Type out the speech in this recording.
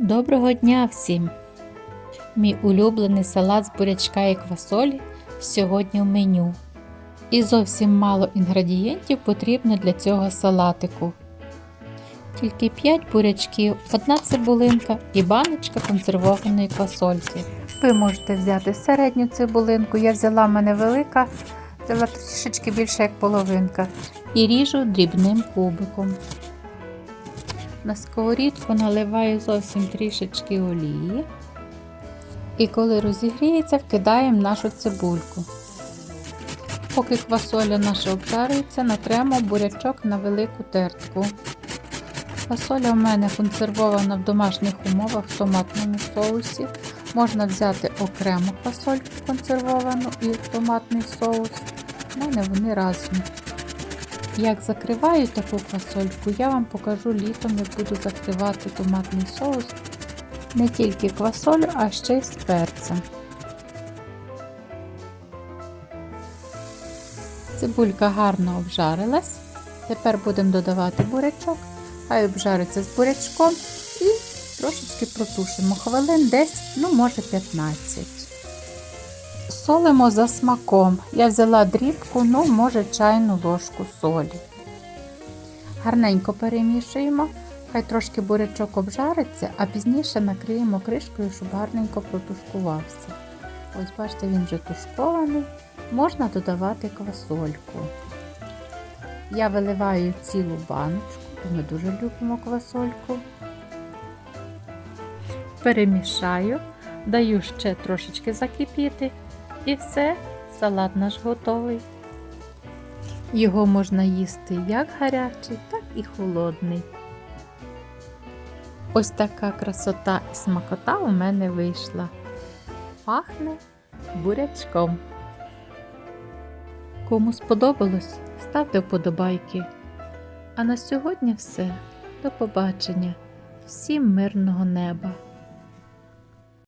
Доброго дня всім! Мій улюблений салат з бурячка і квасолі сьогодні в меню. І зовсім мало інгредієнтів потрібно для цього салатику. Тільки 5 бурячків, одна цибулинка і баночка консервованої квасольки. Ви можете взяти середню цибулинку, я взяла в мене велика, взяла трішечки більше як половинка. І ріжу дрібним кубиком. На сковорідку наливаю зовсім трішечки олії. І коли розігріється, вкидаємо нашу цибульку. Поки квасоля наша обжарюється, натремо бурячок на велику тертку. Фасоля у мене консервована в домашніх умовах в томатному соусі. Можна взяти окремо фасольку консервовану і томатний соус. У мене вони разом. Як закриваю таку квасольку, я вам покажу літом, як буду закривати томатний соус. Не тільки квасолю, а ще й з перцем. Цибулька гарно обжарилась. Тепер будемо додавати бурячок, хай обжариться з бурячком і трошечки протушимо хвилин десь, ну може 15. Солимо за смаком. Я взяла дрібку, ну, може, чайну ложку солі. Гарненько перемішуємо, хай трошки бурячок обжариться, а пізніше накриємо кришкою, щоб гарненько протушкувався. Ось, бачите, він вже тушкований. Можна додавати квасольку. Я виливаю цілу баночку, бо ми дуже любимо квасольку. Перемішаю, даю ще трошечки закипіти. І все, салат наш готовий. Його можна їсти як гарячий, так і холодний. Ось така красота і смакота у мене вийшла. Пахне бурячком. Кому сподобалось, ставте вподобайки. А на сьогодні все. До побачення. Всім мирного неба!